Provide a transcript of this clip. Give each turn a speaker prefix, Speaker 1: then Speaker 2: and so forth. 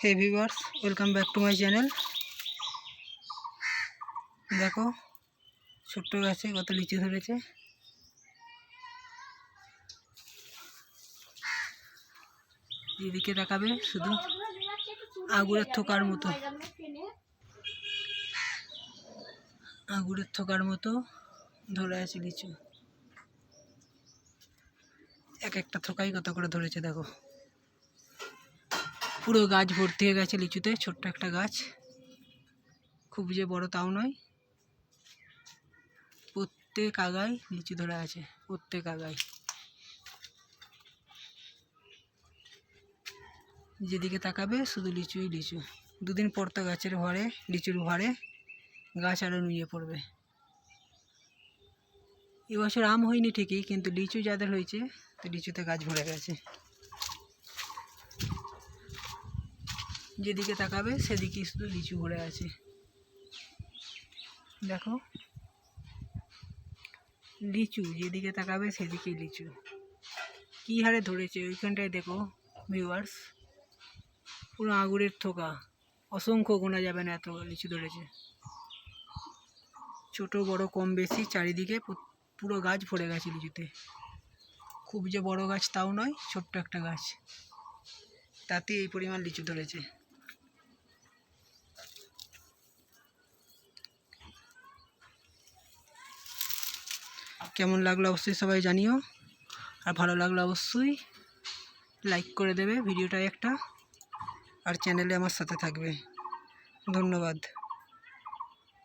Speaker 1: Hey viewers welcome back to my channel দেখো, ছোট্ট গাছে কত লিচু ধরেছে। এদিকে তাকাবে শুধু আগুরের থোকার মতো। আগুরের থোকার মতো ধরে আছে লিচু। এক একটা থোকাই কত করে ধরেছে দেখো। পুরো গাছ ভর্তি হয়ে গেছে লিচুতে, ছোট্ট একটা গাছ। খুব যে বড় তাও নয়। প্রত্যেক আগায় লিচু ধরে আছে, প্রত্যেক আগায়। যেদিকে তাকাবে শুধু লিচুই লিচু। দুদিন পর তো গাছের ভরে, লিচুর ভরে গাছ আরও নুয়ে পড়বে। এবছর আম হয়নি ঠিকই, কিন্তু লিচু যাদের হয়েছে, তো লিচুতে গাছ ভরে গেছে। যেদিকে তাকাবে সেদিকেই শুধু লিচু ভরে আছে। দেখো। লিচু, যেদিকে তাকাবে সেদিকেই লিচু। কী হারে ধরেছে ওইখানটায় দেখো ভিউয়ার্স পুরো আঙুরের থোকা। অসংখ্য গোনা যাবে না এত লিচু ধরেছে। ছোট, বড়, কম, বেশি, চারিদিকে পুরো গাছ ভরে গেছে লিচুতে। খুব যে বড় গাছ তাও নয়, ছোট্ট একটা গাছ। তাতে এই পরিমাণ লিচু ধরেছে। কেমন লাগল অবশ্যই সবাই জানিও। আর ভালো লাগল অবশ্যই লাইক করে দেবে ভিডিওটা একটা। আর চ্যানেলে আমার সাথে থাকবে। ধন্যবাদ।